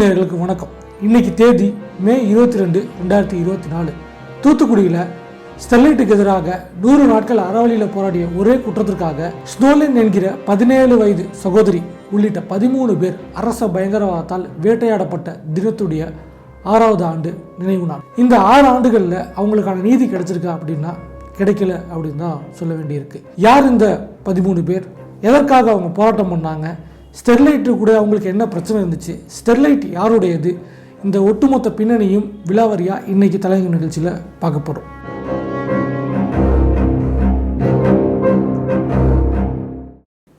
நேர்களுக்கு வணக்கம். இன்னைக்கு தேதி மே இருபத்தி ரெண்டு ரெண்டாயிரத்தி இருபத்தி நாலு. தூத்துக்குடியில் ஸ்டெர்லைட்டுக்கு எதிராக நூறு நாட்கள் அறவழியில் போராடிய ஒரே குற்றத்திற்காக ஸ்னோலின் என்கிற பதினேழு வயது சகோதரி உள்ளிட்ட பதிமூணு பேர் அரச பயங்கரவாதத்தால் வேட்டையாடப்பட்ட தினத்துடைய ஆறாவது ஆண்டு நினைவு நாள். இந்த ஆறு ஆண்டுகளில் அவங்களுக்கான நீதி கிடைச்சிருக்கா அப்படின்னா கிடைக்கல அப்படின்னு தான் சொல்ல வேண்டியிருக்கு. யார் இந்த பதிமூணு பேர்? எதற்காக அவங்க போராட்டம் பண்ணாங்க? ஸ்டெர்லைட்டு கூட அவங்களுக்கு என்ன பிரச்சனை இருந்துச்சு? ஸ்டெர்லைட் யாருடையது? இந்த ஒட்டுமொத்த பின்னணியும் விலாவரியாக இன்னைக்கு தலைமை நிகழ்ச்சியில் பார்க்க போகிறோம்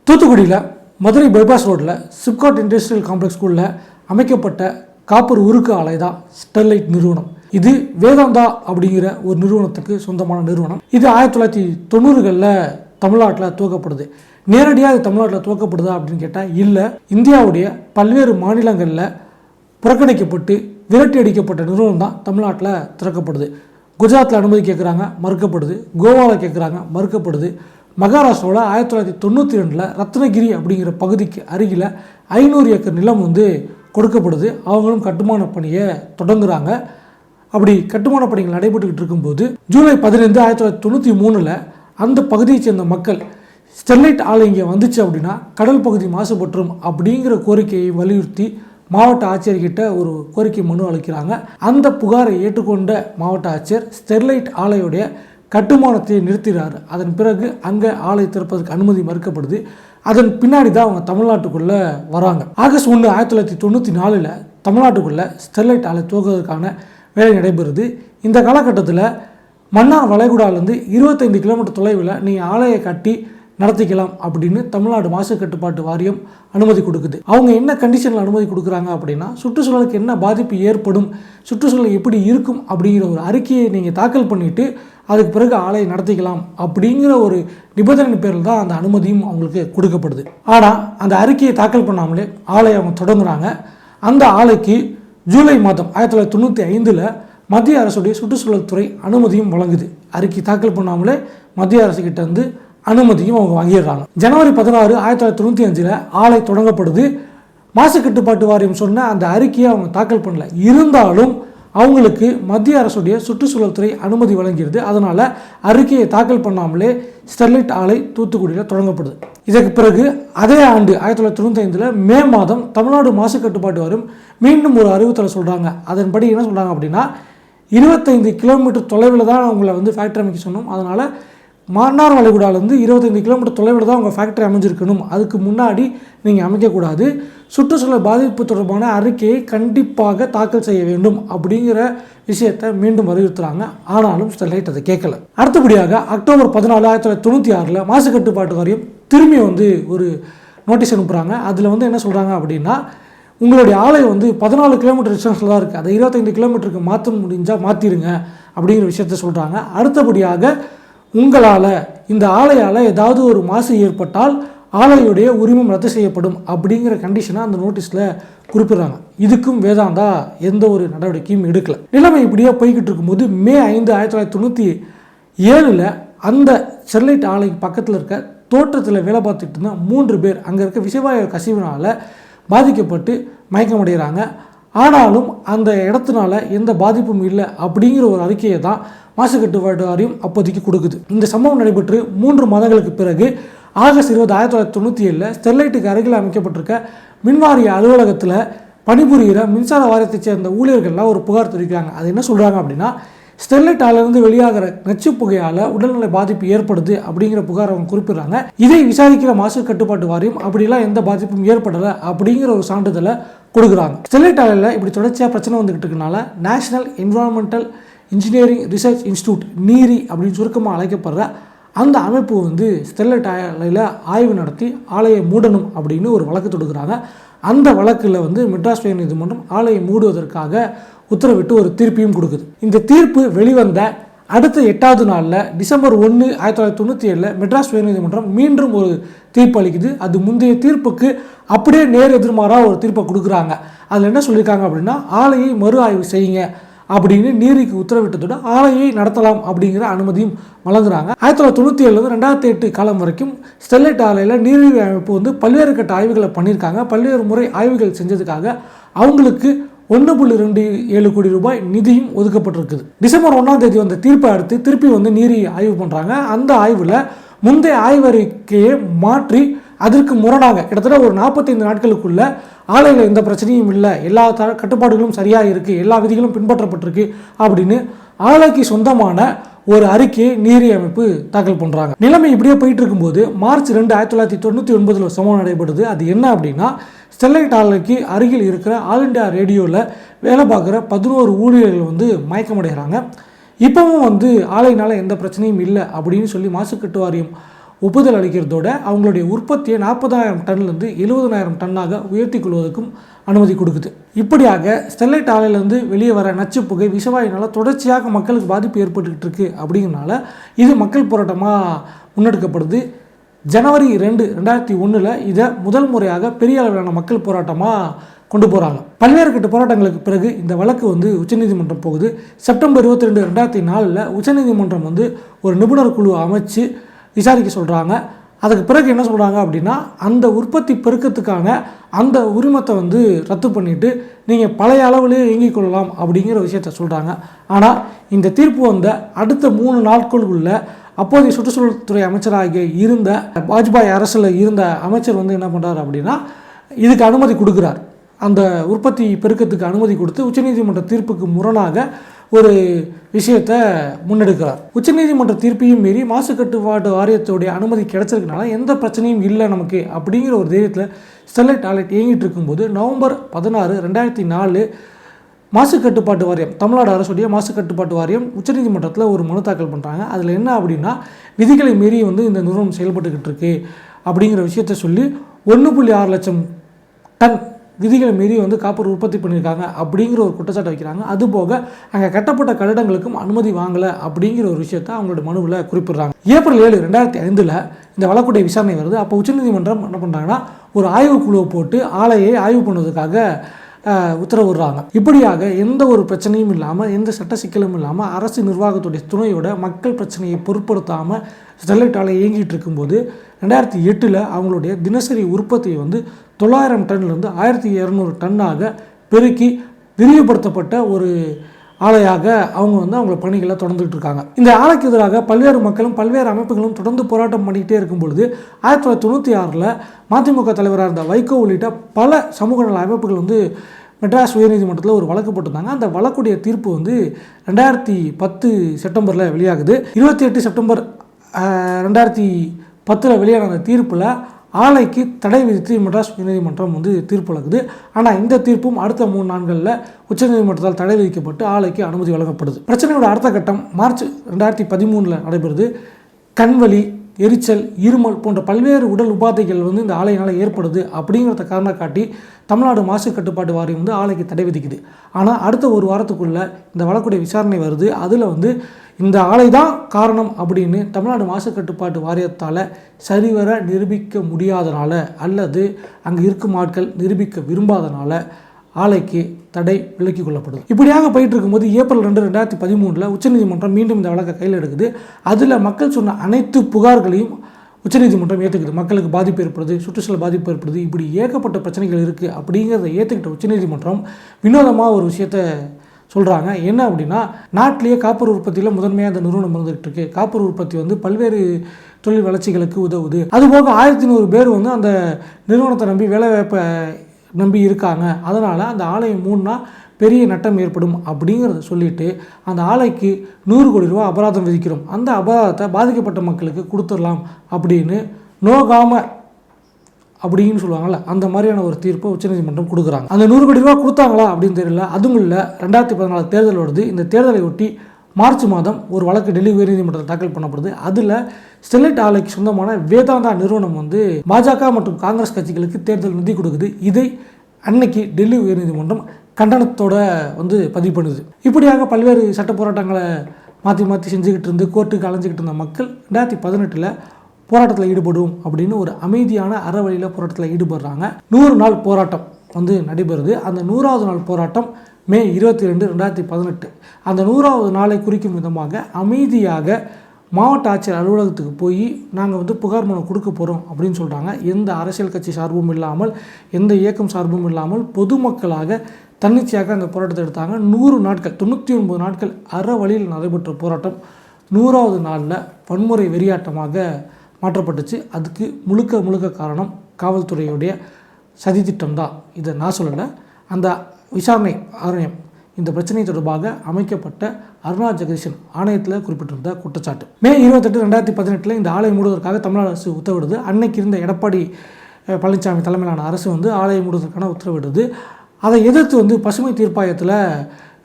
தூத்துக்குடியில் மதுரை பைபாஸ் ரோட்டில் சிப்காட் இண்டஸ்ட்ரியல் காம்ப்ளெக்ஸ் ஸ்கூலில் அமைக்கப்பட்ட காப்பர் உருக்கு ஆலை தான் ஸ்டெர்லைட் நிறுவனம். இது வேதாந்தா அப்படிங்கிற ஒரு நிறுவனத்துக்கு சொந்தமான நிறுவனம். இது ஆயிரத்தி தொள்ளாயிரத்தி தொண்ணூறுகளில் தமிழ்நாட்டில் துவக்கப்படுது நேரடியாக தமிழ்நாட்டில் துவக்கப்படுதா அப்படின்னு கேட்டால் இல்லை. இந்தியாவுடைய பல்வேறு மாநிலங்களில் புறக்கணிக்கப்பட்டு விரட்டி அடிக்கப்பட்ட நிறுவனம் தான் தமிழ்நாட்டில் திறக்கப்படுது. குஜராத்தில் அனுமதி கேட்குறாங்க மறுக்கப்படுது. கோவாவில் கேட்குறாங்க மறுக்கப்படுது. மகாராஷ்டிராவில் ஆயிரத்தி தொள்ளாயிரத்தி தொண்ணூற்றி ரெண்டில் ரத்னகிரி அப்படிங்கிற பகுதிக்கு அருகில் ஐநூறு ஏக்கர் நிலம் வந்து கொடுக்கப்படுது. அவங்களும் கட்டுமான பணியை தொடங்குறாங்க. அப்படி கட்டுமான பணிகள் நடைபெற்றுக்கிட்டு இருக்கும்போது ஜூலை பதினைந்து ஆயிரத்தி தொள்ளாயிரத்தி தொண்ணூற்றி மூணில் அந்த பகுதியைச் சேர்ந்த மக்கள் ஸ்டெர்லைட் ஆலை இங்கே வந்துச்சு அப்படின்னா கடல் பகுதி மாசுபட்டுரும் அப்படிங்கிற கோரிக்கையை வலியுறுத்தி மாவட்ட ஆட்சியர்கிட்ட ஒரு கோரிக்கை மனு அளிக்கிறாங்க. அந்த புகாரை ஏற்றுக்கொண்ட மாவட்ட ஆட்சியர் ஸ்டெர்லைட் ஆலையுடைய கட்டுமானத்தை நிறுத்துகிறார் அதன் பிறகு அங்கே ஆலை திறப்பதற்கு அனுமதி மறுக்கப்படுது. அதன் பின்னாடி தான் அவங்க தமிழ்நாட்டுக்குள்ளே வராங்க. ஆகஸ்ட் ஒன்று ஆயிரத்தி தொள்ளாயிரத்தி தொண்ணூற்றி நாலில் தமிழ்நாட்டுக்குள்ளே ஸ்டெர்லைட் ஆலை துவக்குவதற்கான வேலை நடைபெறுது. இந்த காலகட்டத்தில் மன்னார் வளைகுடாலேருந்து இருபத்தைந்து கிலோமீட்டர் தொலைவில் நீங்கள் ஆலையை கட்டி நடத்திக்கலாம் அப்படின்னு தமிழ்நாடு மாசு கட்டுப்பாட்டு வாரியம் அனுமதி கொடுக்குது. அவங்க என்ன கண்டிஷனில் அனுமதி கொடுக்குறாங்க அப்படின்னா சுற்றுச்சூழலுக்கு என்ன பாதிப்பு ஏற்படும் சுற்றுச்சூழல் எப்படி இருக்கும் அப்படிங்கிற ஒரு அறிக்கையை நீங்கள் தாக்கல் பண்ணிவிட்டு அதுக்கு பிறகு ஆலையை நடத்திக்கலாம் அப்படிங்கிற ஒரு நிபந்தனை பேரில் தான் அந்த அனுமதியும் அவங்களுக்கு கொடுக்கப்படுது. ஆனால் அந்த அறிக்கையை தாக்கல் பண்ணாமலே ஆலையை அவங்க தொடங்குறாங்க. அந்த ஆலைக்கு ஜூலை மாதம் ஆயிரத்தி தொள்ளாயிரத்தி தொண்ணூற்றி ஐந்தில் மத்திய அரசுடைய சுற்றுச்சூழல் துறை அனுமதியும் வழங்குது. அறிக்கை தாக்கல் பண்ணாமலே மத்திய அரசுக்கிட்ட வந்து அனுமதியும் அவங்க வாங்கிடுறாங்க ஜனவரி பதினாறு ஆயிரத்தி தொள்ளாயிரத்தி தொண்ணூற்றி அஞ்சில் ஆலை தொடங்கப்படுது. மாசு கட்டுப்பாட்டு வாரியம் சொன்ன அந்த அறிக்கையை அவங்க தாக்கல் பண்ணல. இருந்தாலும் அவங்களுக்கு மத்திய அரசுடைய சுற்றுச்சூழல் துறை அனுமதி வழங்கியிருது அதனால் அறிக்கையை தாக்கல் பண்ணாமலே ஸ்டெர்லைட் ஆலை தூத்துக்குடியில் தொடங்கப்படுது. இதற்கு பிறகு அதே ஆண்டு ஆயிரத்தி தொள்ளாயிரத்தி தொண்ணூற்றி ஐந்தில் மே மாதம் தமிழ்நாடு மாசு கட்டுப்பாட்டு வாரியம் மீண்டும் ஒரு அறிவுத்தலை சொல்கிறாங்க அதன்படி என்ன சொல்கிறாங்க அப்படின்னா இருபத்தைந்து கிலோமீட்டர் தொலைவில் தான் உங்களை வந்து ஃபேக்ட்ரி அமைக்க சொன்னோம். அதனால் மன்னார் வளைகுடாலேருந்து இருபத்தைந்து கிலோமீட்டர் தொலைவில் தான் உங்கள் ஃபேக்ட்ரி அமைஞ்சிருக்கணும். அதுக்கு முன்னாடி நீங்கள் அமைக்கக்கூடாது. சுற்றுச்சூழல் பாதிப்பு தொடர்பான அறிக்கையை கண்டிப்பாக தாக்கல் செய்ய வேண்டும் அப்படிங்கிற விஷயத்தை மீண்டும் வலியுறுத்துகிறாங்க ஆனாலும் ஸ்டெர்லைட் அதை கேட்கல. அடுத்தபடியாக அக்டோபர் பதினாலு ஆயிரத்தி தொள்ளாயிரத்தி தொண்ணூற்றி ஆறில் மாசு கட்டுப்பாட்டு வாரியம் திரும்பி வந்து ஒரு நோட்டீஸ் அனுப்புகிறாங்க அதில் வந்து என்ன சொல்கிறாங்க அப்படின்னா உங்களுடைய ஆலை வந்து பதினாலு கிலோமீட்டர் டிஸ்டன்ஸில் தான் இருக்குது அதை இருபத்தைந்து கிலோமீட்டருக்கு மாற்ற முடிஞ்சால் மாற்றிடுங்க அப்படிங்கிற விஷயத்த சொல்கிறாங்க அடுத்தபடியாக உங்களால் இந்த ஆலையால் ஏதாவது ஒரு மாசு ஏற்பட்டால் ஆலையுடைய உரிமம் ரத்து செய்யப்படும் அப்படிங்கிற கண்டிஷனை அந்த நோட்டீஸில் குறிப்பிடுறாங்க. இதுக்கும் வேதாந்தா எந்த ஒரு நடவடிக்கையும் எடுக்கலை. நிலைமை இப்படியே போய்கிட்டு இருக்கும்போது மே ஐந்து ஆயிரத்தி தொள்ளாயிரத்தி தொண்ணூற்றி ஏழில் அந்த ஸ்டெர்லைட் ஆலைக்கு பக்கத்தில் இருக்க தோட்டத்தில் வேலை பார்த்துட்டு இருந்தால் மூன்று பேர் அங்கே இருக்க விஷவாயு கசிவினால் பாதிக்கப்பட்டு மயக்கமடைகிறாங்க. ஆனாலும் அந்த இடத்துனால எந்த பாதிப்பும் இல்லை அப்படிங்கிற ஒரு அறிக்கையை தான் மாசுக்கட்டுப்பாட்டு வாரியம் அப்போதைக்கு கொடுக்குது. இந்த சம்பவம் நடைபெற்று மூன்று மாதங்களுக்கு பிறகு ஆகஸ்ட் இருபது ஆயிரத்தி தொள்ளாயிரத்தி தொண்ணூற்றி ஏழில் ஸ்டெர்லைட்டுக்கு அருகில் அமைக்கப்பட்டிருக்க மின்வாரிய அலுவலகத்தில் பணிபுரிகிற மின்சார வாரியத்தைச் சேர்ந்த ஊழியர்கள்லாம் ஒரு புகார் தெரிவிக்கிறாங்க. அது என்ன சொல்கிறாங்க அப்படின்னா ஸ்டெர்லைட் ஆலையிலிருந்து வெளியாகிற நச்சு புகையால் உடல்நல பாதிப்பு ஏற்படுது அப்படிங்கிற புகார் அவங்க குறிப்பிடுறாங்க. இதை விசாரிக்கிற மாசு கட்டுப்பாட்டு வாரியம் அப்படிலாம் எந்த பாதிப்பும் ஏற்படலை அப்படிங்கிற ஒரு சான்றிதழை கொடுக்குறாங்க. ஸ்டெர்லைட் ஆலையில் இப்படி தொடர்ச்சியாக பிரச்சனை வந்துக்கிட்டு இருக்கனால national environmental engineering research institute NEERI அப்படின்னு சுருக்கமாக அழைக்கப்படுற அந்த அமைப்பு வந்து ஸ்டெர்லைட் ஆலையில் ஆய்வு நடத்தி ஆலையை மூடணும் அப்படின்னு ஒரு வழக்கு தொடுக்கிறாங்க. அந்த வழக்கில் வந்து மெட்ராஸ் உயர் நீதிமன்றம் ஆலையை மூடுவதற்காக உத்தரவிட்டு ஒரு தீர்ப்பையும் கொடுக்குது. இந்த தீர்ப்பு வெளிவந்த அடுத்த எட்டாவது நாளில் டிசம்பர் ஒன்று ஆயிரத்தி தொள்ளாயிரத்தி தொண்ணூற்றி ஏழில் மெட்ராஸ் உயர்நீதிமன்றம் மீண்டும் ஒரு தீர்ப்பு அளிக்குது. அது முந்தைய தீர்ப்புக்கு அப்படியே நேர் எதிர்மாறாக ஒரு தீர்ப்பை கொடுக்குறாங்க. அதில் என்ன சொல்லியிருக்காங்க அப்படின்னா ஆலையை மறு ஆய்வு செய்யுங்க அப்படின்னு நீரிக்கு உத்தரவிட்டதோட ஆலையை நடத்தலாம் அப்படிங்கிற அனுமதியும் வழங்குறாங்க. ஆயிரத்தி தொள்ளாயிரத்தி தொண்ணூற்றி ஏழுலேருந்து ரெண்டாயிரத்தி எட்டு காலம் வரைக்கும் ஸ்டெர்லைட் ஆலையில் நீரிழிவு அமைப்பு வந்து பல்வேறு கட்ட ஆய்வுகளை பண்ணியிருக்காங்க. பல்வேறு முறை ஆய்வுகள் செஞ்சதுக்காக அவங்களுக்கு ஒன்று புள்ளி ரெண்டு ஏழு கோடி ரூபாய் நிதியும் ஒதுக்கப்பட்டிருக்குது. டிசம்பர் ஒன்றாம் தேதி வந்த தீர்ப்பை அடுத்து திருப்பி வந்து நீரி ஆய்வு பண்ணுறாங்க அந்த ஆய்வில் முந்தைய ஆய்வறிக்கையை மாற்றி அதற்கு முரணாக கிட்டத்தட்ட ஒரு நாற்பத்தைந்து நாட்களுக்குள்ள ஆலையில் எந்த பிரச்சனையும் இல்லை. எல்லா த கட்டுப்பாடுகளும் சரியாக இருக்குது எல்லா விதிகளும் பின்பற்றப்பட்டிருக்கு அப்படின்னு ஆலைக்கு சொந்தமான ஒரு அறிக்கையை நீரி அமைப்பு தாக்கல் பண்ணுறாங்க நிலைமை இப்படியே போயிட்டு இருக்கும்போது மார்ச் ரெண்டு ஆயிரத்தி தொள்ளாயிரத்தி தொண்ணூற்றி ஒன்பதில் சமம் நடைபெறுது அது என்ன அப்படின்னா ஸ்டெர்லைட் ஆலைக்கு அருகில் இருக்கிற ஆல் இண்டியா ரேடியோவில் வேலை பார்க்குற பதினோரு ஊழியர்கள் வந்து மயக்கமடைகிறாங்க. இப்போவும் வந்து ஆலையினால் எந்த பிரச்சனையும் இல்லை அப்படின்னு சொல்லி மாசுக்கட்டு வாரியம் ஒப்புதல் அளிக்கிறதோட அவங்களுடைய உற்பத்தியை நாற்பதாயிரம் டன்லேருந்து எழுபதனாயிரம் டன்னாக உயர்த்தி கொள்வதற்கும் அனுமதி கொடுக்குது. இப்படியாக ஸ்டெர்லைட் ஆலையிலேருந்து வெளியே வர நச்சு புகை விஷவாயினால் தொடர்ச்சியாக மக்களுக்கு பாதிப்பு ஏற்பட்டுக்கிட்டு இருக்குது அப்படிங்கிறனால இது மக்கள் போராட்டமாக முன்னெடுக்கப்படுது. ஜனவரி ரெண்டு ரெண்டாயிரத்தி ஒன்றில் இதை முதல் முறையாக பெரிய அளவிலான மக்கள் போராட்டமாக கொண்டு போகிறாங்க பல்வேறு கட்ட போராட்டங்களுக்கு பிறகு இந்த வழக்கு வந்து உச்சநீதிமன்றம் போகுது. செப்டம்பர் இருபத்தி ரெண்டு ரெண்டாயிரத்தி நாலில் உச்சநீதிமன்றம் வந்து ஒரு நிபுணர் குழு அமைச்சு விசாரிக்க சொல்கிறாங்க அதுக்கு பிறகு என்ன சொல்கிறாங்க அப்படின்னா அந்த உற்பத்தி பெருக்கத்துக்கான அந்த உரிமத்தை வந்து ரத்து பண்ணிவிட்டு நீங்கள் பழைய அளவுலேயே இயங்கிக் கொள்ளலாம் அப்படிங்கிற விஷயத்த சொல்கிறாங்க ஆனால் இந்த தீர்ப்பு வந்த அடுத்த மூணு நாட்களுக்குள்ள அப்போதைய சுற்றுச்சூழல் துறை அமைச்சராக இருந்த வாஜ்பாய் அரசில் இருந்த அமைச்சர் வந்து என்ன பண்ணுறார் அப்படின்னா இதுக்கு அனுமதி கொடுக்குறார். அந்த உற்பத்தி பெருக்கத்துக்கு அனுமதி கொடுத்து உச்சநீதிமன்ற தீர்ப்புக்கு முரணாக ஒரு விஷயத்தை முன்னெடுக்கிறார். உச்சநீதிமன்ற தீர்ப்பையும் மீறி மாசு கட்டுப்பாட்டு வாரியத்துடைய அனுமதி கிடைச்சிருக்கனால எந்த பிரச்சனையும் இல்லை நமக்கு அப்படிங்கிற ஒரு தைரியத்தில் ஸ்டெர்லைட் ஆலைட் இயங்கிட்டு இருக்கும்போது நவம்பர் பதினாறு ரெண்டாயிரத்தி நாலு மாசு கட்டுப்பாட்டு வாரியம் தமிழ்நாடு அரசுடைய மாசு கட்டுப்பாட்டு வாரியம் உச்சநீதிமன்றத்தில் ஒரு மனு தாக்கல் பண்ணுறாங்க அதில் என்ன அப்படின்னா விதிகளை மீறி வந்து இந்த நிறுவனம் செயல்பட்டுக்கிட்டு இருக்கு அப்படிங்கிற விஷயத்த சொல்லி ஒன்று புள்ளி ஆறு லட்சம் டன் விதிகளை மீறி வந்து காப்பர் உற்பத்தி பண்ணியிருக்காங்க அப்படிங்கிற ஒரு குற்றச்சாட்டை வைக்கிறாங்க. அதுபோக அங்கே கட்டப்பட்ட கட்டிடங்களுக்கும் அனுமதி வாங்கலை அப்படிங்கிற ஒரு விஷயத்தை அவங்களோட மனுவில் குறிப்பிடுறாங்க. ஏப்ரல் ஏழு ரெண்டாயிரத்தி ஐந்தில் இந்த வழக்குடைய விசாரணை வருது. அப்போ உச்சநீதிமன்றம் என்ன பண்ணுறாங்கன்னா ஒரு ஆய்வுக்குழுவை போட்டு ஆலையை ஆய்வு பண்ணுவதற்காக உத்தரவிடுறாங்க. இப்படியாக எந்த ஒரு பிரச்சனையும் இல்லாமல் எந்த சட்ட சிக்கலும் இல்லாமல் அரசு நிர்வாகத்துடைய துணையோட மக்கள் பிரச்சனையை பொருட்படுத்தாமல் ஸ்டெர்லைட் ஆலை இயங்கிட்டு இருக்கும்போது ரெண்டாயிரத்தி எட்டில் அவங்களுடைய தினசரி உற்பத்தியை வந்து தொள்ளாயிரம் டன்லேருந்து ஆயிரத்தி இரநூறு டன்னாக பெருக்கி விரிவுபடுத்தப்பட்ட ஒரு ஆலையாக அவங்க வந்து அவங்க பணிகளை தொடர்ந்துட்டு இருக்காங்க. இந்த ஆலைக்கு எதிராக பல்வேறு மக்களும் பல்வேறு அமைப்புகளும் தொடர்ந்து போராட்டம் பண்ணிக்கிட்டே இருக்கும் பொழுது ஆயிரத்தி தொள்ளாயிரத்தி தொண்ணூற்றி ஆறில் மதிமுக தலைவராக இருந்த வைகோ உள்ளிட்ட பல சமூக நல அமைப்புகள் வந்து மெட்ராஸ் உயர்நீதிமன்றத்தில் ஒரு வழக்கு போட்டிருந்தாங்க. அந்த வழக்குடைய தீர்ப்பு வந்து ரெண்டாயிரத்தி பத்து செப்டம்பரில் வெளியாகுது. இருபத்தி எட்டு செப்டம்பர் ரெண்டாயிரத்தி பத்தில் வெளியான அந்த தீர்ப்பில் ஆலைக்கு தடை விதித்து மெட்ராஸ் உயர்நீதிமன்றம் வந்து தீர்ப்பு வழங்குது ஆனால் இந்த தீர்ப்பும் அடுத்த மூணு நாட்களில் உச்சநீதிமன்றத்தால் தடை விதிக்கப்பட்டு ஆலைக்கு அனுமதி வழங்கப்படுது. பிரச்சனையோட அடுத்த கட்டம் மார்ச் ரெண்டாயிரத்தி பதிமூணில் நடைபெறுது. கண்வழி எரிச்சல் இருமல் போன்ற பல்வேறு உடல் உபாதைகள் வந்து இந்த ஆலையினால் ஏற்படுது அப்படிங்கிறத காரணம் காட்டி தமிழ்நாடு மாசு கட்டுப்பாட்டு வாரியம் வந்து ஆலைக்கு தடை விதிக்குது. ஆனால் அடுத்த ஒரு வாரத்துக்குள்ளே இந்த வழக்குடைய விசாரணை வருது. அதில் வந்து இந்த ஆலை தான் காரணம் அப்படின்னு தமிழ்நாடு மாசு கட்டுப்பாட்டு வாரியத்தால் சரிவர நிரூபிக்க முடியாதனால அல்லது அங்கே இருக்கும் ஆட்கள் நிரூபிக்க விரும்பாதனால ஆலைக்கு தடை விலக்கிக் கொள்ளப்படுது இப்படியாக போயிட்டு இருக்கும்போது ஏப்ரல் ரெண்டு ரெண்டாயிரத்தி பதிமூணில் உச்சநீதிமன்றம் மீண்டும் இந்த வழக்கை கையில் எடுக்குது. அதில் மக்கள் சொன்ன அனைத்து புகார்களையும் உச்சநீதிமன்றம் ஏற்றுக்குது மக்களுக்கு பாதிப்பு ஏற்படுது சுற்றுச்சூழல் பாதிப்பு ஏற்படுது இப்படி ஏகப்பட்ட பிரச்சனைகள் இருக்குது அப்படிங்கிறத ஏற்றுக்கிட்ட உச்சநீதிமன்றம் வினோதமாக ஒரு விஷயத்த சொல்கிறாங்க என்ன அப்படின்னா நாட்டிலேயே காப்பர் உற்பத்தியில் முதன்மையாக அந்த நிறுவனம் இருந்துகிட்டு இருக்கு. காப்பர் உற்பத்தி வந்து பல்வேறு தொழில் வளர்ச்சிகளுக்கு உதவுது. அதுபோக ஆயிரத்தி நூறு பேர் வந்து அந்த நிறுவனத்தை நம்பி வேலைவாய்ப்பை நம்பி இருக்காங்க அதனால் அந்த ஆலையை மூணுனா பெரிய நட்டம் ஏற்படும் அப்படிங்கிறத சொல்லிட்டு அந்த ஆலைக்கு நூறு கோடி ரூபா அபராதம் விதிக்கிறோம். அந்த அபராதத்தை பாதிக்கப்பட்ட மக்களுக்கு கொடுத்துடலாம் அப்படின்னு நோகாம அப்படின்னு சொல்லுவாங்கள்ல அந்த மாதிரியான ஒரு தீர்ப்பை உச்சநீதிமன்றம் கொடுக்குறாங்க. அந்த நூறு கோடி ரூபா கொடுத்தாங்களா அப்படின்னு தெரியல. அதுவும் இல்லை ரெண்டாயிரத்தி பதினாலு தேர்தல் வருது இந்த தேர்தலை ஒட்டி மார்ச் மாதம் ஒரு வழக்கு டெல்லி உயர்நீதிமன்றத்தில் தாக்கல் பண்ணப்படுது. அதில் ஸ்டெர்லைட் ஆலைக்கு சொந்தமான வேதாந்தா நிறுவனம் வந்து பாஜக மற்றும் காங்கிரஸ் கட்சிகளுக்கு தேர்தல் நிதி கொடுக்குது. இதை அன்னைக்கு டெல்லி உயர்நீதிமன்றம் கண்டனத்தோட வந்து பதிவு பண்ணுது. இப்படியாக பல்வேறு சட்ட போராட்டங்களை மாற்றி மாற்றி செஞ்சுக்கிட்டு இருந்து கோர்ட்டுக்கு அலைஞ்சிக்கிட்டு இருந்த மக்கள் ரெண்டாயிரத்தி பதினெட்டில் போராட்டத்தில் ஈடுபடுவோம் அப்படின்னு ஒரு அமைதியான அறவழியில் போராட்டத்தில் ஈடுபடுறாங்க. நூறு நாள் போராட்டம் வந்து நடைபெறுது. அந்த நூறாவது நாள் போராட்டம் மே இருபத்தி ரெண்டு ரெண்டாயிரத்தி பதினெட்டு. அந்த நூறாவது நாளை குறிக்கும் விதமாக அமைதியாக மாவட்ட ஆட்சியர் அலுவலகத்துக்கு போய் நாங்கள் வந்து புகார் மனு கொடுக்க போகிறோம் அப்படின்னு சொல்கிறாங்க எந்த அரசியல் கட்சி சார்பும் இல்லாமல் எந்த இயக்கம் சார்பும் இல்லாமல் பொதுமக்களாக தன்னிச்சையாக அந்த போராட்டத்தை எடுத்தாங்க. நூறு நாட்கள் தொண்ணூற்றி ஒன்பது நாட்கள் அற வழியில் நடைபெற்ற போராட்டம் நூறாவது நாளில் வன்முறை வெறியாட்டமாக மாற்றப்பட்டுச்சு. அதுக்கு முழுக்க முழுக்க காரணம் காவல்துறையுடைய சதித்திட்டம் தான். இதை நான் சொல்லலை. அந்த விசாரணை ஆணையம் இந்த பிரச்சனை தொடர்பாக அமைக்கப்பட்ட அருணா ஜெகதீஷன் ஆணையத்தில் குறிப்பிட்டிருந்த குற்றச்சாட்டு. மே இருபத்தெட்டு ரெண்டாயிரத்தி பதினெட்டில் இந்த ஆலை மூடுவதற்காக தமிழ்நாடு அரசு உத்தரவிடுது. அன்னைக்கு இருந்த எடப்பாடி பழனிசாமி தலைமையிலான அரசு வந்து ஆலையை மூடுவதற்கான உத்தரவிடுது. அதை எதிர்த்து வந்து பசுமை தீர்ப்பாயத்தில்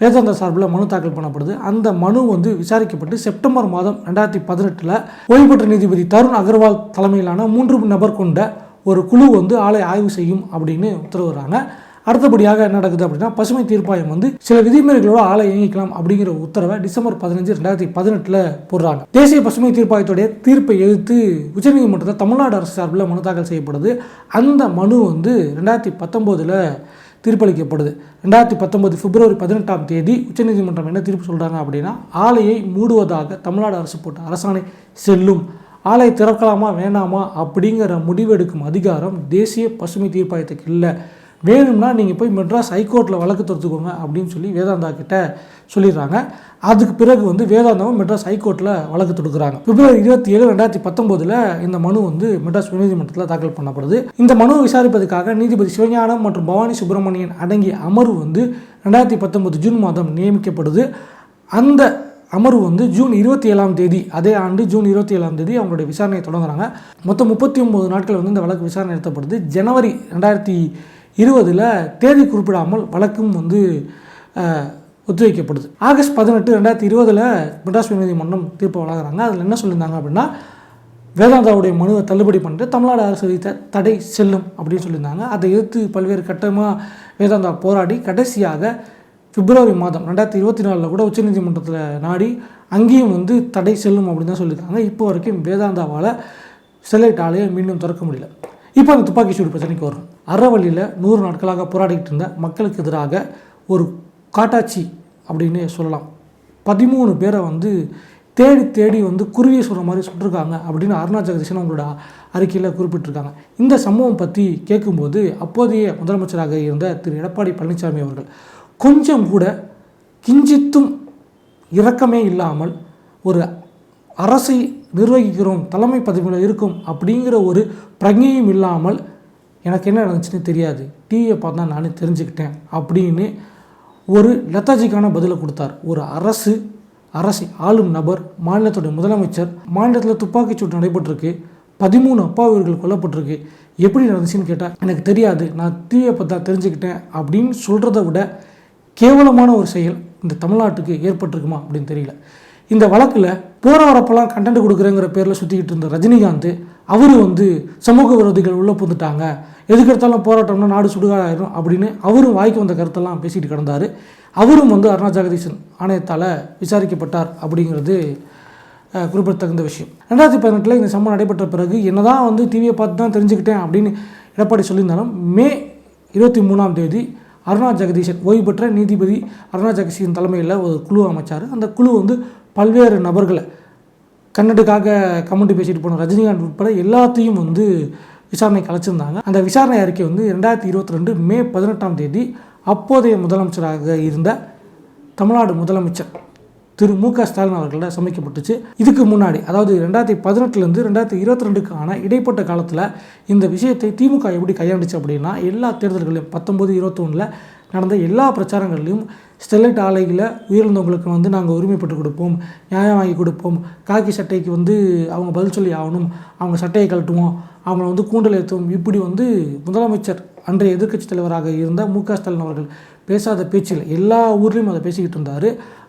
வேதாந்தா சார்பில் மனு தாக்கல் பண்ணப்படுது. அந்த மனு வந்து விசாரிக்கப்பட்டு செப்டம்பர் மாதம் ரெண்டாயிரத்தி பதினெட்டில் ஓய்வு பெற்ற நீதிபதி தருண் அகர்வால் தலைமையிலான மூன்று நபர் கொண்ட ஒரு குழு வந்து ஆலை ஆய்வு செய்யும் அப்படின்னு உத்தரவுறாங்க அடுத்தபடியாக என்ன நடக்குது அப்படின்னா பசுமை தீர்ப்பாயம் வந்து சில விதிமுறைகளோட ஆலை இயங்கிக்கலாம் அப்படிங்கிற உத்தரவை டிசம்பர் பதினஞ்சு ரெண்டாயிரத்தி பதினெட்டில் போடுறாங்க. தேசிய பசுமை தீர்ப்பாயத்துடைய தீர்ப்பை எதிர்த்து உச்சநீதிமன்றத்தில் தமிழ்நாடு அரசு சார்பில் மனு தாக்கல் செய்யப்படுது. அந்த மனு வந்து ரெண்டாயிரத்தி பத்தொம்போதில் தீர்ப்பளிக்கப்படுது. ரெண்டாயிரத்தி பத்தொன்பது பிப்ரவரி பதினெட்டாம் தேதி உச்சநீதிமன்றம் என்ன தீர்ப்பு சொல்கிறாங்க அப்படின்னா ஆலையை மூடுவதாக தமிழ்நாடு அரசு போட்ட அரசாணை செல்லும். ஆலை திறக்கலாமா வேணாமா அப்படிங்கிற முடிவெடுக்கும் அதிகாரம் தேசிய பசுமை தீர்ப்பாயத்துக்கு இல்லை. வேணும்னா நீங்கள் போய் மெட்ராஸ் ஹைகோர்ட்டில் வழக்கு தொடுத்துக்கோங்க அப்படின்னு சொல்லி வேதாந்தா கிட்ட சொல்லிடுறாங்க. அதுக்கு பிறகு வந்து வேதாந்தாவும் மெட்ராஸ் ஹைகோர்ட்டில் வழக்கு தொடுக்கிறாங்க. பிப்ரவரி இருபத்தி ஏழு ரெண்டாயிரத்தி பத்தொம்போதில் இந்த மனு வந்து மெட்ராஸ் உயர்நீதிமன்றத்தில் தாக்கல் பண்ணப்படுது. இந்த மனுவை விசாரிப்பதற்காக நீதிபதி சிவஞானம் மற்றும் பவானி சுப்பிரமணியன் அடங்கிய அமர்வு வந்து ரெண்டாயிரத்தி பத்தொம்போது ஜூன் மாதம் நியமிக்கப்படுது. அந்த அமர்வு வந்து ஜூன் இருபத்தி ஏழாம் தேதி அதே ஆண்டு ஜூன் இருபத்தி ஏழாம் தேதி அவங்களுடைய விசாரணையை தொடங்குறாங்க. மொத்தம் முப்பத்தி ஒம்பது நாட்கள் வந்து இந்த வழக்கு விசாரணை நடத்தப்படுது. ஜனவரி ரெண்டாயிரத்தி இருபதில் தேதி குறிப்பிடாமல் வழக்கும் வந்து ஒத்திவைக்கப்படுது. ஆகஸ்ட் பதினெட்டு ரெண்டாயிரத்தி இருபதில் மெட்ராஸ் உயர்நீதிமன்றம் தீர்ப்பு வழங்குறாங்க. அதில் என்ன சொல்லியிருந்தாங்க அப்படின்னா வேதாந்தாவுடைய மனுவை தள்ளுபடி பண்ணிட்டு தமிழ்நாடு அரசு விதித்த தடை செல்லும் அப்படின்னு சொல்லியிருந்தாங்க. அதை எதிர்த்து பல்வேறு கட்டமாக வேதாந்தா போராடி கடைசியாக பிப்ரவரி மாதம் ரெண்டாயிரத்தி இருபத்தி நாலில் கூட உச்சநீதிமன்றத்தில் நாடி அங்கேயும் வந்து தடை செல்லும் அப்படின்னு தான் சொல்லியிருக்காங்க. இப்போ வரைக்கும் வேதாந்தாவால் ஸ்டெர்லைட் ஆலையை மீண்டும் திறக்க முடியல. இப்போ அந்த துப்பாக்கி சூடு பிரச்சனைக்கு வரும் அறவழியில் நூறு நாட்களாக போராடிக்கிட்டு இருந்த மக்களுக்கு எதிராக ஒரு காட்டாட்சி அப்படின்னு சொல்லலாம். பதிமூணு பேரை வந்து தேடி தேடி வந்து குருவியை சொல்கிற மாதிரி சுட்டிருக்காங்க அப்படின்னு அருணா ஜெகதீஷன் அவங்களோட அறிக்கையில் குறிப்பிட்டிருக்காங்க. இந்த சம்பவம் பற்றி கேட்கும்போது அப்போதைய முதலமைச்சராக இருந்த திரு. எடப்பாடி பழனிசாமி அவர்கள் கொஞ்சம் கூட கிஞ்சித்தும் இரக்கமே இல்லாமல் ஒரு அரசை நிர்வகிக்கிறோம் தலைமை பதவியில் இருக்கும் அப்படிங்கிற ஒரு பிரஜையும் இல்லாமல் எனக்கு என்ன நடந்துச்சுன்னு தெரியாது. டிவியை பார்த்தா நானே தெரிஞ்சுக்கிட்டேன் அப்படின்னு ஒரு லதாஜிக்கான பதிலை கொடுத்தார். ஒரு அரசு அரசு ஆளும் நபர் மாநிலத்துடைய முதலமைச்சர் மாநிலத்தில் துப்பாக்கிச்சூட்டு நடைபெற்றிருக்கு. பதிமூணு அப்பாவியர்கள் கொல்லப்பட்டிருக்கு. எப்படி நடந்துச்சுன்னு கேட்டால் எனக்கு தெரியாது. நான் டிவியை பார்த்தா தெரிஞ்சுக்கிட்டேன் அப்படின்னு சொல்கிறத விட கேவலமான ஒரு செயல் இந்த தமிழ்நாட்டுக்கு ஏற்பட்டிருக்குமா அப்படின்னு தெரியல. இந்த வழக்கில் போகிற வரப்பெல்லாம் கண்டென்ட் கொடுக்குறேங்கிற பேரில் சுற்றிக்கிட்டு இருந்த ரஜினிகாந்த் அவர் வந்து சமூக விரோதிகள் உள்ளே புந்துட்டாங்க எதுக்கு எடுத்தாலும் போராட்டம்னா நாடு சுடுகாடாயிரும் அப்படின்னு அவரும் வாய்க்கு வந்த கருத்தெல்லாம் பேசிட்டு கிடந்தார். அவரும் வந்து அருணா ஜெகதீசன் ஆணையத்தால் விசாரிக்கப்பட்டார் அப்படிங்கிறது குறிப்பிடத்தகுந்த விஷயம். ரெண்டாயிரத்தி பதினெட்டில் இந்த சம்பவம் நடைபெற்ற பிறகு என்னதான் வந்து டிவியை பார்த்து தான் தெரிஞ்சுக்கிட்டேன் அப்படின்னு எடப்பாடி சொல்லியிருந்தாலும் மே இருபத்தி மூணாம் தேதி அருணா ஜெகதீசன் ஓய்வு பெற்ற நீதிபதி அருணா ஜெகதீசன் தலைமையில் ஒரு குழு அமைச்சார். அந்த குழு வந்து பல்வேறு நபர்களை கன்னடுக்காக கமெண்ட் பேசிட்டு போன ரஜினிகாந்த் உட்பட எல்லாத்தையும் வந்து விசாரணைக்கு அழைச்சிருந்தாங்க. அந்த விசாரணை அறிக்கை வந்து ரெண்டாயிரத்தி இருபத்தி ரெண்டு மே பதினெட்டாம் தேதி அப்போதைய முதலமைச்சராக இருந்த தமிழ்நாடு முதலமைச்சர் திரு மு க ஸ்டாலின் அவர்களிடம் சமைக்கப்பட்டுச்சு. இதுக்கு முன்னாடி அதாவது ரெண்டாயிரத்தி பதினெட்டுலேருந்து ரெண்டாயிரத்தி இருபத்தி ரெண்டுக்கான இடைப்பட்ட காலத்தில் இந்த விஷயத்தை திமுக எப்படி கையாண்டுச்சு அப்படின்னா எல்லா தேர்தல்களையும் பத்தொம்போது இருபத்தொன்னில் நடந்த எல்லா பிரச்சாரங்கள்லையும் ஸ்டெர்லைட் ஆலையில் உயிரிழந்தவங்களுக்கு வந்து நாங்கள் உரிமைப்பட்டு கொடுப்போம் நியாயம் வாங்கி கொடுப்போம். காக்கி சட்டைக்கு வந்து அவங்க பதில் சொல்லி ஆகணும் அவங்க சட்டையை கழட்டுவோம் அவங்கள வந்து கூண்டல் ஏற்றுவோம் இப்படி வந்து முதலமைச்சர் அன்றைய எதிர்க்கட்சி தலைவராக இருந்த மு க ஸ்டாலின் அவர்கள் பேசாத பேச்சில் எல்லா ஊர்லேயும் அதை பேசிக்கிட்டு இருந்தார்.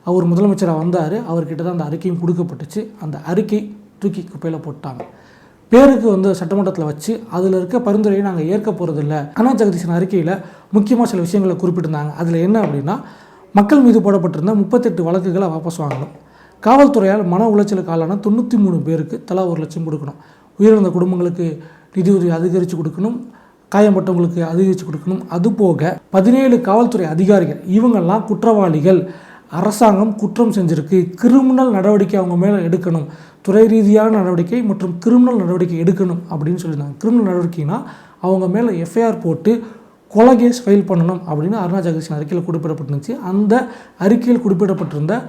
அவர் முதலமைச்சராக வந்தார். அவர்கிட்ட தான் அந்த அறிக்கையும் கொடுக்கப்பட்டுச்சு. அந்த அறிக்கை தூக்கி குப்பையில் போட்டாங்க. பேருக்கு வந்து சட்டமன்றத்தில் வச்சு அதில் இருக்க பரிந்துரையை நாங்கள் ஏற்க போகிறதில்ல அண்ணா ஜெகதீசன் அறிக்கையில் முக்கியமாக சில விஷயங்களை குறிப்பிட்டிருந்தாங்க. அதில் என்ன அப்படின்னா மக்கள் மீது போடப்பட்டிருந்த முப்பத்தெட்டு வழக்குகளை வாபஸ் வாங்கணும். காவல்துறையால் மன உளைச்சலுக்கு ஆளான தொண்ணூற்றி மூணு பேருக்கு தலா ஒரு லட்சம் கொடுக்கணும். உயிரிழந்த குடும்பங்களுக்கு நிதியுதவி அதிகரித்து கொடுக்கணும். காயம்பட்டவங்களுக்கு அதிகரித்து கொடுக்கணும். அது போக பதினேழு காவல்துறை அதிகாரிகள் இவங்கெல்லாம் குற்றவாளிகள். அரசாங்கம் குற்றம் செஞ்சிருக்கு. கிரிமினல் நடவடிக்கை அவங்க மேலே எடுக்கணும். துறை ரீதியான நடவடிக்கை மற்றும் கிரிமினல் நடவடிக்கை எடுக்கணும் அப்படின்னு சொல்லியிருந்தாங்க. கிரிமினல் நடவடிக்கைனா அவங்க மேலே எஃப்ஐஆர் போட்டு கொலை கேஸ் ஃபைல் பண்ணணும் அப்படின்னு அருணா ஜெகதீஷன் அறிக்கையில் குறிப்பிடப்பட்டிருந்துச்சு. அந்த அறிக்கையில் குறிப்பிடப்பட்டிருந்த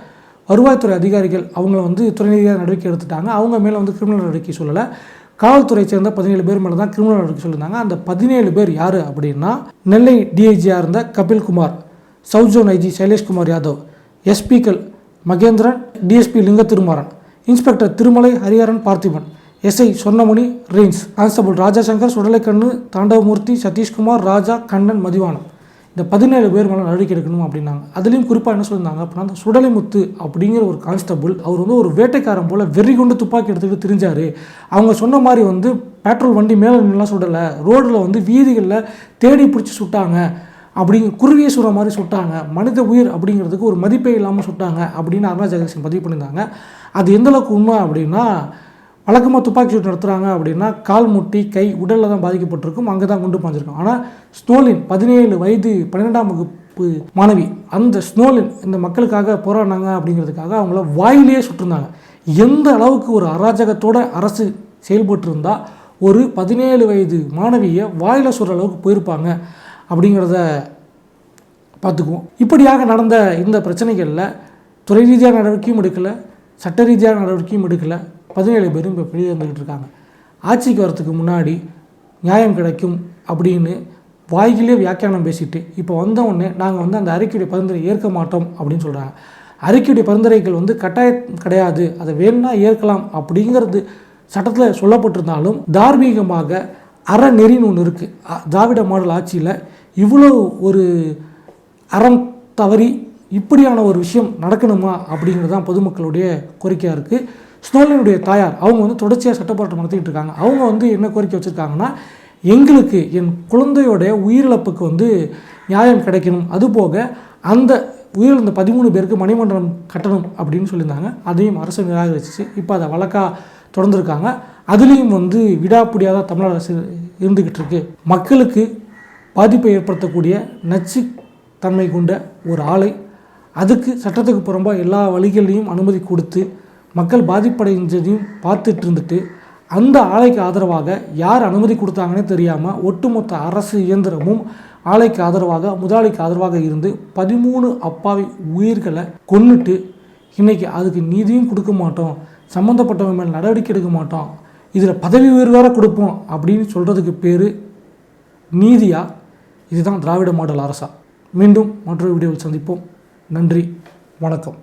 வருவாய்த்துறை அதிகாரிகள் அவங்கள வந்து துறை ரீதியாக நடவடிக்கை எடுத்துட்டாங்க. அவங்க மேலே வந்து கிரிமினல் நடவடிக்கை சொல்லலை. காவல்துறை சேர்ந்த பதினேழு பேர் மேலே தான் கிரிமினல் நடவடிக்கை சொல்லியிருந்தாங்க. அந்த பதினேழு பேர் யார் அப்படின்னா நெல்லை டிஐஜியாக இருந்த Kapilkumar south zone IG Shaileshkumar Yadav. எஸ்பிக்கள் Mahendran DSP Linga Thirumaran inspector Thirumalai Hariharan Parthiban SI Sonnamani Reigns constable Rajashankar Sudalaikannu Thandavamoorthy Satishkumar Raja Kannan Mathivanam இந்த பதினேழு பேர் மேலே நடவடிக்கை எடுக்கணும் அப்படின்னாங்க. அதுலேயும் குறிப்பாக என்ன சொல்லியிருந்தாங்க அப்படின்னா அந்த சுடலைமுத்து அப்படிங்கிற ஒரு கான்ஸ்டபிள் அவர் வந்து ஒரு வேட்டைக்காரன் போல் வெறி கொண்டு துப்பாக்கி எடுத்துக்கிட்டு தெரிஞ்சார். அவங்க சொன்ன மாதிரி வந்து பெட்ரோல் வண்டி மேலே நின்றுலாம் சுடலை. ரோடில் வந்து வீதிகளில் தேடி பிடிச்சி சுட்டாங்க. அப்படிங்க குருவியை சுடுற மாதிரி சுட்டாங்க மனித உயிர் அப்படிங்கிறதுக்கு ஒரு மதிப்பே இல்லாமல் சுட்டாங்க அப்படின்னு அருணா ஜெகதீஷன் பதிவு பண்ணியிருந்தாங்க. அது எந்த அளவுக்கு உண்மை அப்படின்னா வழக்கமாக துப்பாக்கி சூட் நடத்துகிறாங்க அப்படின்னா கால் முட்டி கை உடலில் தான் பாதிக்கப்பட்டிருக்கும் அங்கே தான் கொண்டு பாஞ்சிருக்கும். ஆனால் ஸ்னோலின் பதினேழு வயது பன்னிரெண்டாம் வகுப்பு மாணவி அந்த ஸ்னோலின் இந்த மக்களுக்காக போராடினாங்க அப்படிங்கிறதுக்காக அவங்கள வாயிலேயே சுட்டிருந்தாங்க. எந்த அளவுக்கு ஒரு அராஜகத்தோட அரசு செயல்பட்டு இருந்தால் ஒரு பதினேழு வயது மாணவியை வாயில் சொல்கிற அளவுக்கு போயிருப்பாங்க. அப்படிங்கிறத பார்த்துக்குவோம். இப்படியாக நடந்த இந்த பிரச்சனைகளில் துறை ரீதியாக நடவடிக்கையும் எடுக்கலை சட்ட ரீதியாக நடவடிக்கையும் எடுக்கலை. பதினேழு பேரும் இப்போ வெளியே வந்துக்கிட்டு இருக்காங்க. ஆட்சிக்கு வரத்துக்கு முன்னாடி நியாயம் கிடைக்கும் அப்படின்னு வாய்கிலே வியாக்கியானம் பேசிட்டு இப்போ வந்த உடனே நாங்கள் வந்து அந்த அறிக்கையுடைய பரிந்துரை ஏற்க மாட்டோம் அப்படின்னு சொல்கிறாங்க அறிக்கையுடைய பரிந்துரைகள் வந்து கட்டாயம் கிடையாது. அதை வேணும்னா ஏற்கலாம் அப்படிங்கிறது சட்டத்தில் சொல்லப்பட்டிருந்தாலும் தார்மீகமாக அறநெறின்னு ஒன்று இருக்குது திராவிட மாடல் ஆட்சியில் இவ்வளோ ஒரு அறம் தவறி இப்படியான ஒரு விஷயம் நடக்கணுமா அப்படிங்கிறது தான் பொதுமக்களுடைய கோரிக்கையாக இருக்குது ஸ்னோலினுடைய தாயார் அவங்க வந்து தொடர்ச்சியாக சட்டப்போராட்டம் நடத்திக்கிட்டு இருக்காங்க. அவங்க வந்து என்ன கோரிக்கை வச்சுருக்காங்கன்னா எங்களுக்கு என் குழந்தையோடைய உயிரிழப்புக்கு வந்து நியாயம் கிடைக்கணும். அதுபோக அந்த உயிரிழந்த பதிமூணு பேருக்கு மணிமண்டலம் கட்டணும் அப்படின்னு சொல்லியிருந்தாங்க. அதையும் அரசு நிராகரிச்சிச்சு. இப்போ அதை வழக்காக தொடர்ந்துருக்காங்க. அதுலேயும் வந்து விடாப்பிடியாக தான் அரசு இருந்துக்கிட்டு இருக்கு மக்களுக்கு பாதிப்பை ஏற்படுத்தக்கூடிய நச்சு தன்மை கொண்ட ஒரு ஆலை. அதுக்கு சட்டத்துக்கு புறம்பாக எல்லா வழிகளையும் அனுமதி கொடுத்து மக்கள் பாதிப்படைஞ்சதையும் பார்த்துட்டு இருந்துட்டு அந்த ஆலைக்கு ஆதரவாக யார் அனுமதி கொடுத்தாங்கன்னே தெரியாமல் ஒட்டுமொத்த அரசு இயந்திரமும் ஆலைக்கு ஆதரவாக முதலாளிக்கு ஆதரவாக இருந்து பதிமூணு அப்பாவி உயிர்களை கொன்னுட்டு இன்றைக்கி அதுக்கு நீதியும் கொடுக்க மாட்டோம். சம்மந்தப்பட்டவங்க மேல் நடவடிக்கை எடுக்க மாட்டோம். இதில் பதவி உயர்வு கொடுப்போம் அப்படின்னு சொல்கிறதுக்கு பேர் நீதியா? இதுதான் திராவிட மாடல் அரசா. மீண்டும் மற்றொரு வீடியோவில் சந்திப்போம். நன்றி. வணக்கம்.